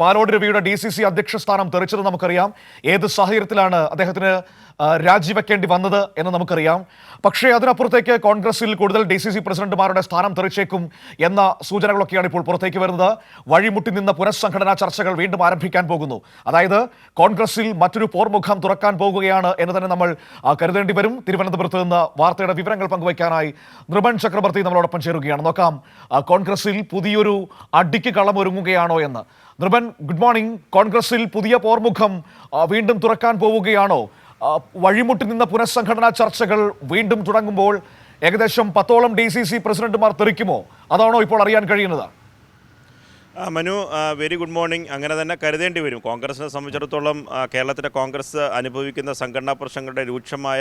പാലോട് രവിയുടെ D C C അധ്യക്ഷ സ്ഥാനം തെറിച്ചത് നമുക്കറിയാം. ഏത് സാഹചര്യത്തിലാണ് അദ്ദേഹത്തിന് രാജിവെക്കേണ്ടി വന്നത് എന്ന് നമുക്കറിയാം. പക്ഷേ അതിനപ്പുറത്തേക്ക് കോൺഗ്രസിൽ കൂടുതൽ ഡി സി സി പ്രസിഡന്റുമാരുടെ സ്ഥാനം തെറിച്ചേക്കും എന്ന സൂചനകളൊക്കെയാണ് ഇപ്പോൾ പുറത്തേക്ക് വരുന്നത്. വഴിമുട്ടി നിന്ന പുനഃസംഘടനാ ചർച്ചകൾ വീണ്ടും ആരംഭിക്കാൻ പോകുന്നു. അതായത് കോൺഗ്രസിൽ മറ്റൊരു പോർമുഖം തുറക്കാൻ പോകുകയാണ് എന്ന് തന്നെ നമ്മൾ കരുതേണ്ടി വരും. തിരുവനന്തപുരത്ത് നിന്ന് വാർത്തയുടെ വിവരങ്ങൾ പങ്കുവയ്ക്കാനായി നൃപൻ ചക്രവർത്തി നമ്മളോടൊപ്പം ചേരുകയാണ്. നോക്കാം കോൺഗ്രസിൽ പുതിയൊരു അടിക്ക് കളമൊരുങ്ങുകയാണോ എന്ന്. Nripan good morning. കോൺഗ്രസിൽ പുതിയ പോർമുഖം വീണ്ടും തുറക്കാൻ പോവുകയാണോ? വഴിമുട്ടി നിന്ന പുനഃസംഘടനാ ചർച്ചകൾ വീണ്ടും തുടങ്ങുമ്പോൾ ഏകദേശം പത്തോളം ഡി സി സി പ്രസിഡന്റുമാർ തെറിക്കുമോ? അതാണോ ഇപ്പോൾ അറിയാൻ കഴിയുന്നത്? Manu very good morning. അങ്ങനെ തന്നെ കരുതേണ്ടി വരും. കോൺഗ്രസിനെ സംബന്ധിച്ചിടത്തോളം കേരളത്തിലെ കോൺഗ്രസ് അനുഭവിക്കുന്ന സംഘടനാ പ്രശ്നങ്ങളുടെ രൂക്ഷമായ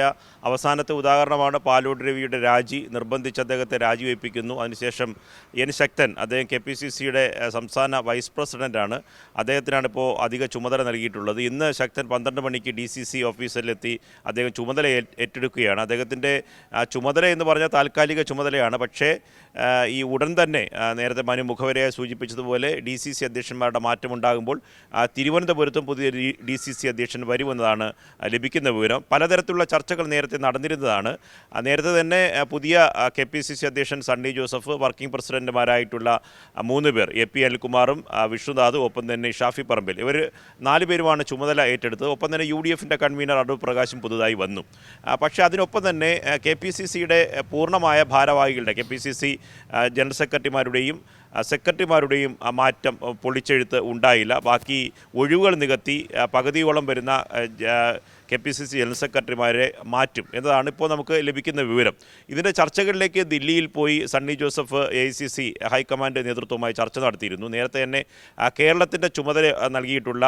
അവസാനത്തെ ഉദാഹരണമാണ് പാലോട് രവിയുടെ രാജി. നിർബന്ധിച്ച് അദ്ദേഹത്തെ രാജിവെപ്പിക്കുന്നു. അതിനുശേഷം എൻ ശക്തൻ അദ്ദേഹം കെ പി സി സിയുടെ സംസ്ഥാന വൈസ് പ്രസിഡന്റാണ് അദ്ദേഹത്തിനാണ് ഇപ്പോൾ അധിക ചുമതല നൽകിയിട്ടുള്ളത്. ഇന്ന് ശക്തൻ പന്ത്രണ്ട് മണിക്ക് ഡി സി സി ഓഫീസിലെത്തി അദ്ദേഹം ചുമതല ഏറ്റെടുക്കുകയാണ്. അദ്ദേഹത്തിന്റെ ചുമതല എന്ന് പറഞ്ഞാൽ താൽക്കാലിക ചുമതലയാണ്. പക്ഷേ ഈ ഉടൻ തന്നെ നേരത്തെ മനു മുഖവരയായി സൂചിപ്പിച്ചതുപോലെ ഡി സി സി അധ്യക്ഷന്മാരുടെ മാറ്റമുണ്ടാകുമ്പോൾ തിരുവനന്തപുരത്തും പുതിയ ഡി സി സി അധ്യക്ഷൻ വരുമെന്നതാണ് ലഭിക്കുന്ന വിവരം. പലതരത്തിലുള്ള ചർച്ചകൾ നേരത്തെ നടന്നിരുന്നതാണ്. നേരത്തെ തന്നെ പുതിയ കെ പി സി സി അധ്യക്ഷൻ സണ്ണി ജോസഫ് വർക്കിംഗ് പ്രസിഡന്റുമാരായിട്ടുള്ള ആ, മൂന്ന് പേർ എ പി അനിൽകുമാറും വിഷ്ണുനാഥും ഒപ്പം തന്നെ ഷാഫി പറമ്പിൽ. ഇവർ നാല് പേരുമാണ് ചുമതല ഏറ്റെടുത്തത്. ഒപ്പം തന്നെ യു ഡി എഫിന്റെ കൺവീനർ അടൂർ പ്രകാശും പുതുതായി വന്നു. പക്ഷേ അതിനൊപ്പം തന്നെ കെ പി സി സിയുടെ പൂർണമായ ഭാരവാഹികളുടെ K P C C general സെക്രട്ടറിമാരുടെയും സെക്രട്ടറിമാരുടെയും മാറ്റം പൊളിച്ചെഴുത്ത് ഉണ്ടായില്ല. ബാക്കി ഒഴിവുകൾ നികത്തി പകുതിയോളം വരുന്ന K P C C general സെക്രട്ടറിമാരെ മാറ്റും എന്നതാണ് ഇപ്പോൾ നമുക്ക് ലഭിക്കുന്ന വിവരം. ഇതിന്റെ ചർച്ചകളിലേക്ക് ദില്ലിയിൽ പോയി Sunny Joseph A C C high command നേതൃത്വവുമായി ചർച്ച നടത്തിയിരുന്നു. നേരത്തെ തന്നെ കേരളത്തിന്റെ ചുമതല നൽകിയിട്ടുള്ള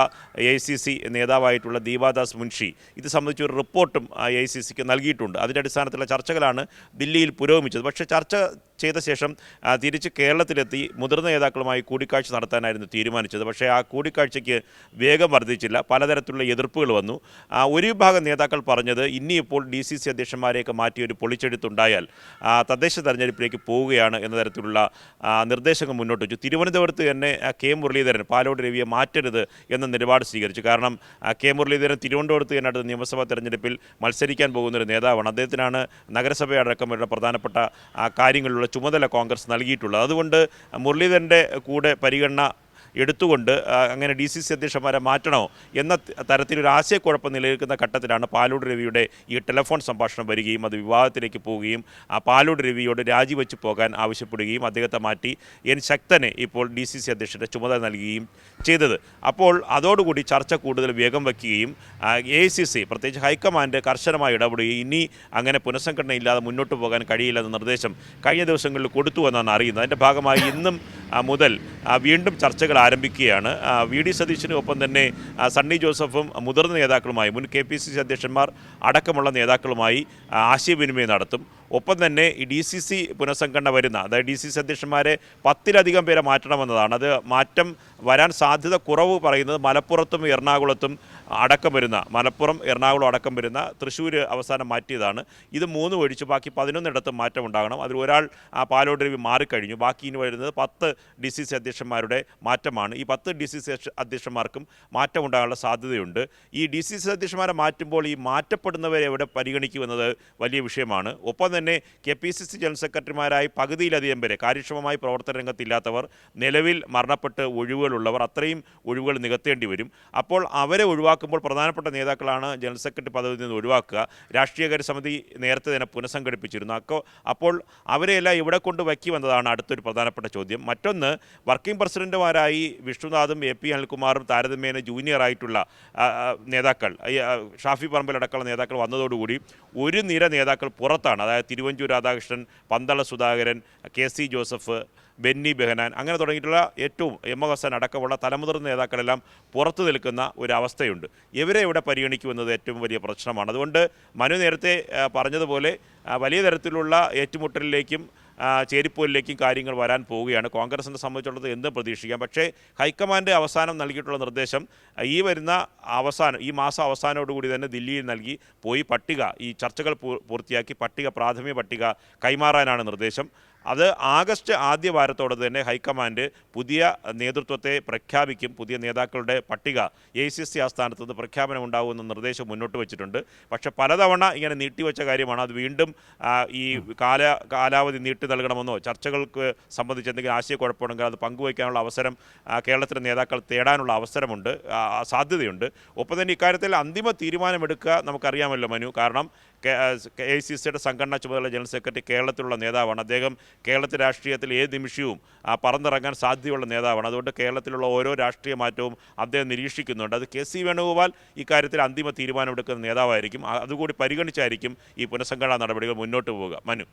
എ സി സി നേതാവായിട്ടുള്ള ദീപാദാസ് മുൻഷി ഇത് സംബന്ധിച്ച് ഒരു റിപ്പോർട്ടും എ സി സിക്ക് നൽകിയിട്ടുണ്ട്. അതിന്റെ അടിസ്ഥാനത്തിലുള്ള ചർച്ചകളാണ് ദില്ലിയിൽ പുരോഗമിച്ചത്. പക്ഷേ ചർച്ച ചെയ്ത ശേഷം തിരിച്ച് കേരളത്തിലെത്തി മുതിർന്ന നേതാക്കളുമായി കൂടിക്കാഴ്ച നടത്താനായിരുന്നു തീരുമാനിച്ചത്. പക്ഷേ ആ കൂടിക്കാഴ്ചയ്ക്ക് വേഗം വർദ്ധിച്ചില്ല. പലതരത്തിലുള്ള എതിർപ്പുകൾ വന്നു. ഒരു വിഭാഗം നേതാക്കൾ പറഞ്ഞത് ഇനിയിപ്പോൾ ഡി സി സി അധ്യക്ഷന്മാരെയൊക്കെ മാറ്റി ഒരു പൊളിച്ചെടുത്തുണ്ടായാൽ തദ്ദേശ തെരഞ്ഞെടുപ്പിലേക്ക് പോവുകയാണ് എന്ന തരത്തിലുള്ള നിർദ്ദേശങ്ങൾ മുന്നോട്ട് വെച്ചു. തിരുവനന്തപുരത്ത് തന്നെ കെ മുരളീധരൻ പാലോട് രവിയെ മാറ്റരുത് എന്ന നിലപാട് സ്വീകരിച്ചു. കാരണം കെ മുരളീധരൻ തിരുവനന്തപുരത്ത് തന്നെ അടുത്ത നിയമസഭാ തെരഞ്ഞെടുപ്പിൽ മത്സരിക്കാൻ പോകുന്ന ഒരു നേതാവാണ്. അദ്ദേഹത്തിനാണ് നഗരസഭയടക്കമുള്ള പ്രധാനപ്പെട്ട കാര്യങ്ങളിലുള്ള ചുമതല കോൺഗ്രസ് നൽകിയിട്ടുള്ളത്. അതുകൊണ്ട് മുരളീധരന്റെ കൂടെ പരിഗണന എടുത്തുകൊണ്ട് അങ്ങനെ ഡി സി സി അധ്യക്ഷന്മാരെ മാറ്റണോ എന്ന തരത്തിലൊരു ആശയക്കുഴപ്പം നിലനിൽക്കുന്ന ഘട്ടത്തിലാണ് പാലോട് രവിയുടെ ഈ ടെലിഫോൺ സംഭാഷണം വരികയും അത് വിവാദത്തിലേക്ക് പോവുകയും ആ പാലോട് രവിയോട് രാജിവെച്ച് പോകാൻ ആവശ്യപ്പെടുകയും അദ്ദേഹത്തെ മാറ്റി എൻ ശക്തനെ ഇപ്പോൾ ഡി സി സി അധ്യക്ഷന്റെ ചുമതല നൽകുകയും ചെയ്തത്. അപ്പോൾ അതോടുകൂടി ചർച്ച കൂടുതൽ വേഗം വയ്ക്കുകയും എ സി സി പ്രത്യേകിച്ച് ഹൈക്കമാൻഡ് കർശനമായി ഇടപെടുകയും ഇനി അങ്ങനെ പുനഃസംഘടന ഇല്ലാതെ മുന്നോട്ട് പോകാൻ കഴിയില്ലെന്ന നിർദ്ദേശം കഴിഞ്ഞ ദിവസങ്ങളിൽ കൊടുത്തു എന്നാണ് അറിയുന്നത്. അതിന്റെ ഭാഗമായി ഇന്നും മുതൽ വീണ്ടും ചർച്ചകൾ ആരംഭിക്കുകയാണ്. വി ഡി സതീശനും ഒപ്പം തന്നെ സണ്ണി ജോസഫും മുതിർന്ന നേതാക്കളുമായി മുൻ കെ പി സി സി അധ്യക്ഷന്മാർ അടക്കമുള്ള നേതാക്കളുമായി ആശയവിനിമയം നടത്തും. ഒപ്പം തന്നെ ഈ ഡി സി സി പുനഃസംഘടന വരുന്ന അതായത് ഡി സി സി അധ്യക്ഷന്മാരെ പത്തിലധികം പേരെ മാറ്റണമെന്നതാണ്. അത് മാറ്റം വരാൻ സാധ്യത കുറവ് പറയുന്നത് മലപ്പുറത്തും എറണാകുളത്തും അടക്കം വരുന്ന മലപ്പുറം എറണാകുളം അടക്കം വരുന്ന തൃശ്ശൂർ അവസാനം മാറ്റിയതാണ്. ഇത് മൂന്ന് ഒഴിച്ച് ബാക്കി പതിനൊന്നിടത്തും മാറ്റം ഉണ്ടാകണം അതിൽ ഒരാൾ ആ പാലോട് രവി മാറിക്കഴിഞ്ഞു. ബാക്കി ഇനി വരുന്നത് പത്ത് ഡി സി സി അധ്യക്ഷന്മാരുടെ മാറ്റമാണ്. ഈ പത്ത് ഡി സി സി അധ്യക്ഷന്മാർക്കും മാറ്റം ഉണ്ടാകാനുള്ള സാധ്യതയുണ്ട്. ഈ ഡി സി സി അധ്യക്ഷന്മാരെ മാറ്റുമ്പോൾ ഈ മാറ്റപ്പെടുന്നവരെ എവിടെ പരിഗണിക്കുമെന്നത് വലിയ വിഷയമാണ്. ഒപ്പം തന്നെ K P C C general സെക്രട്ടറിമാരായി പകുതിയിലധികം പേരെ കാര്യക്ഷമമായി പ്രവർത്തന രംഗത്തില്ലാത്തവർ നിലവിൽ മരണപ്പെട്ട് ഒഴിവുകളുള്ളവർ അത്രയും ഒഴിവുകൾ നികത്തേണ്ടി വരും. അപ്പോൾ അവരെ ഒഴിവാക്കുമ്പോൾ പ്രധാനപ്പെട്ട നേതാക്കളാണ് ജനറൽ സെക്രട്ടറി പദവിയിൽ നിന്ന് ഒഴിവാക്കുക. രാഷ്ട്രീയകാര്യ സമിതി നേരത്തെ തന്നെ പുനഃസംഘടിപ്പിച്ചിരുന്നു. അപ്പോൾ അവരെയെല്ലാം ഇവിടെ കൊണ്ട് വയ്ക്കി വന്നതാണ് അടുത്തൊരു പ്രധാനപ്പെട്ട ചോദ്യം. മറ്റൊന്ന് വർക്കിംഗ് പ്രസിഡന്റുമാരായി വിഷ്ണുനാഥും എ പി അനിൽകുമാറും താരതമ്യേന ആ, നേതാക്കൾ ഷാഫി പറമ്പിലടക്കമുള്ള നേതാക്കൾ വന്നതോടുകൂടി ഒരു നിര നേതാക്കൾ പുറത്താണ്. അതായത് തിരുവഞ്ചൂർ രാധാകൃഷ്ണൻ പന്തള സുധാകരൻ കെ സി ജോസഫ് ബെന്നി ബെഹനാൻ അങ്ങനെ തുടങ്ങിയിട്ടുള്ള ഏറ്റവും എം എ ഹസൻ അടക്കമുള്ള തലമുതിർന്ന നേതാക്കളെല്ലാം പുറത്തു നിൽക്കുന്ന ഒരു അവസ്ഥയുണ്ട് ഇവരെ ഇവിടെ പരിഗണിക്കുമെന്നത് ഏറ്റവും വലിയ പ്രശ്നമാണ്. അതുകൊണ്ട് മനു നേരത്തെ പറഞ്ഞതുപോലെ വലിയ തരത്തിലുള്ള ഏറ്റുമുട്ടലിലേക്കും ചേരിപ്പോലിലേക്കും കാര്യങ്ങൾ വരാൻ പോവുകയാണ്. കോൺഗ്രസിനെ സംബന്ധിച്ചുള്ളത് എന്തും പ്രതീക്ഷിക്കാം. പക്ഷേ ഹൈക്കമാൻഡ് അവസാനം നൽകിയിട്ടുള്ള നിർദ്ദേശം ഈ വരുന്ന അവസാനം ഈ മാസം അവസാനത്തോടുകൂടി തന്നെ ദില്ലിയിൽ നൽകി പോയി പട്ടിക ഈ ചർച്ചകൾ പൂർത്തിയാക്കി പട്ടിക പ്രാഥമിക പട്ടിക കൈമാറാനാണ് നിർദ്ദേശം. അത് ആഗസ്റ്റ് ആദ്യ വാരത്തോടെ തന്നെ ഹൈക്കമാൻഡ് പുതിയ നേതൃത്വത്തെ പ്രഖ്യാപിക്കും. പുതിയ നേതാക്കളുടെ പട്ടിക എ സി സി ആസ്ഥാനത്ത് നിന്ന് പ്രഖ്യാപനം ഉണ്ടാകുമെന്ന നിർദ്ദേശം മുന്നോട്ട് വെച്ചിട്ടുണ്ട്. പക്ഷെ പലതവണ ഇങ്ങനെ നീട്ടിവെച്ച കാര്യമാണ്. അത് വീണ്ടും ഈ കാല കാലാവധി നീട്ടി നൽകണമെന്നോ ചർച്ചകൾക്ക് സംബന്ധിച്ച് എന്തെങ്കിലും ആശയക്കുഴപ്പമുണ്ടെങ്കിൽ അത് പങ്കുവയ്ക്കാനുള്ള അവസരം കേരളത്തിലെ നേതാക്കൾ തേടാനുള്ള അവസരമുണ്ട് സാധ്യതയുണ്ട്. ഒപ്പം തന്നെ ഇക്കാര്യത്തിൽ അന്തിമ തീരുമാനമെടുക്കുക നമുക്കറിയാമല്ലോ മനു. കാരണം കെ ഐ സി സിയുടെ സംഘടനാ ചുമതല ജനറൽ സെക്രട്ടറി കേരളത്തിലുള്ള നേതാവാണ്. അദ്ദേഹം കേരളത്തിലെ രാഷ്ട്രീയത്തിൽ ഏത് നിമിഷവും പറന്നിറങ്ങാൻ സാധ്യതയുള്ള നേതാവാണ്. അതുകൊണ്ട് കേരളത്തിലുള്ള ഓരോ രാഷ്ട്രീയ മാറ്റവും അദ്ദേഹം നിരീക്ഷിക്കുന്നുണ്ട്. അത് കെ സി വേണുഗോപാൽ ഇക്കാര്യത്തിൽ അന്തിമ തീരുമാനമെടുക്കുന്ന നേതാവായിരിക്കും. അതുകൂടി പരിഗണിച്ചായിരിക്കും ഈ പുനഃസംഘടനാ നടപടികൾ മുന്നോട്ട് പോവുക. മനു.